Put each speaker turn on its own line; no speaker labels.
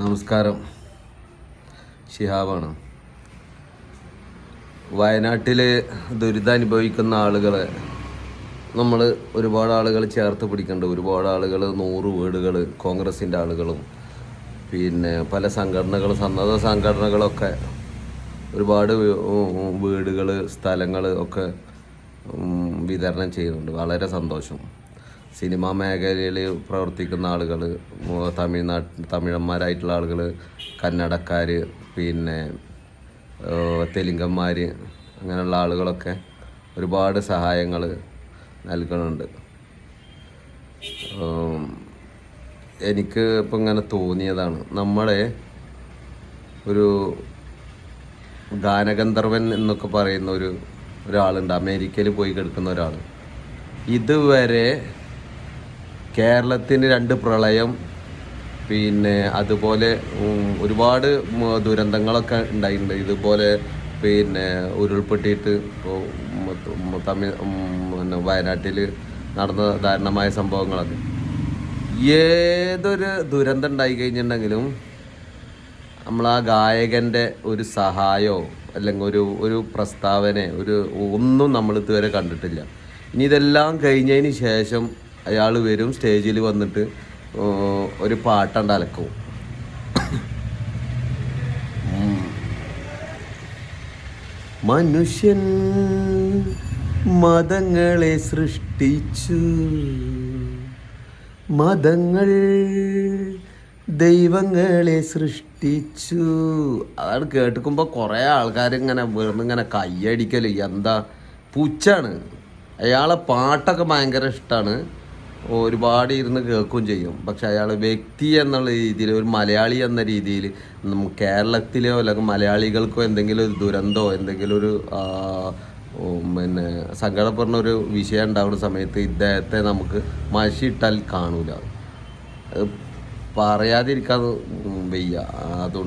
നമസ്കാരം. ഷിഹാബാണ് വയനാട്ടിൽ ദുരിതമനുഭവിക്കുന്ന ആളുകളെ നമ്മൾ ഒരുപാട് ആളുകൾ ചേർത്ത് പിടിക്കേണ്ട. ഒരുപാട് ആളുകൾ നൂറ് വീടുകൾ കോൺഗ്രസിന്റെ ആളുകളും പിന്നെ പല സംഘടനകൾ സന്നദ്ധ സംഘടനകളൊക്കെ ഒരുപാട് വീടുകൾ സ്ഥലങ്ങൾ ഒക്കെ വിതരണം ചെയ്യുന്നുണ്ട്. വളരെ സന്തോഷം. സിനിമാ മേഖലയിൽ പ്രവർത്തിക്കുന്ന ആളുകൾ തമിഴ്നാട്ടിൽ തമിഴന്മാരായിട്ടുള്ള ആളുകൾ കന്നഡക്കാർ പിന്നെ തെലുങ്കന്മാർ അങ്ങനെയുള്ള ആളുകളൊക്കെ ഒരുപാട് സഹായങ്ങൾ നൽകുന്നുണ്ട്. എനിക്ക് ഇപ്പം ഇങ്ങനെ തോന്നിയതാണ് നമ്മളെ ഒരു ഗാനഗന്ധർവൻ എന്നൊക്കെ പറയുന്ന ഒരു ഒരാളുണ്ട്. അമേരിക്കയിൽ പോയി കിടക്കുന്ന ഒരാൾ ഇതുവരെ കേരളത്തിന് രണ്ട് പ്രളയം പിന്നെ അതുപോലെ ഒരുപാട് ദുരന്തങ്ങളൊക്കെ ഉണ്ടായിട്ടുണ്ട്. ഇതുപോലെ പിന്നെ ഉരുൾപൊട്ടിയിട്ട് ഇപ്പോൾ തമിഴ് പിന്നെ വയനാട്ടിൽ നടന്ന ദാരുണമായ സംഭവങ്ങളൊക്കെ. ഏതൊരു ദുരന്തം ഉണ്ടായി കഴിഞ്ഞിട്ടുണ്ടെങ്കിലും നമ്മൾ ആ ഗായകന്റെ ഒരു സഹായമോ അല്ലെങ്കിൽ ഒരു ഒരു പ്രസ്താവന ഒരു ഒന്നും നമ്മൾ ഇതുവരെ കണ്ടിട്ടില്ല. ഇനി ഇതെല്ലാം കഴിഞ്ഞതിന് ശേഷം അയാൾ വരും സ്റ്റേജിൽ വന്നിട്ട് ഒരു പാട്ടണ്ട് അലക്കും. മനുഷ്യൻ മതങ്ങളെ സൃഷ്ടിച്ചു. മതങ്ങൾ ദൈവങ്ങളെ സൃഷ്ടിച്ചു. അതാണ് കേട്ടുക്കുമ്പോൾ കുറേ ആൾക്കാർ ഇങ്ങനെ വീർന്ന് ഇങ്ങനെ കയ്യടിക്കൽ. എന്താ? പൂച്ചാണ് അയാളെ പാട്ടൊക്കെ ഭയങ്കര ഇഷ്ടമാണ് ഒരുപാട് ഇരുന്ന് കേൾക്കുകയും ചെയ്യും. പക്ഷെ അയാൾ വ്യക്തി എന്നുള്ള രീതിയിൽ ഒരു മലയാളി എന്ന രീതിയിൽ നമ്മ കേരളത്തിലെയോ അല്ലെങ്കിൽ മലയാളികൾക്കോ എന്തെങ്കിലും ഒരു ദുരന്തമോ എന്തെങ്കിലും ഒരു പിന്നെ സങ്കടപ്പെടുന്ന ഒരു വിഷയം ഉണ്ടാവുന്ന സമയത്ത് ഇദ്ദേഹത്തെ നമുക്ക് മഷിയിട്ടാൽ കാണൂല. പറയാതിരിക്കാൻ വയ്യ. അതുകൊണ്ട്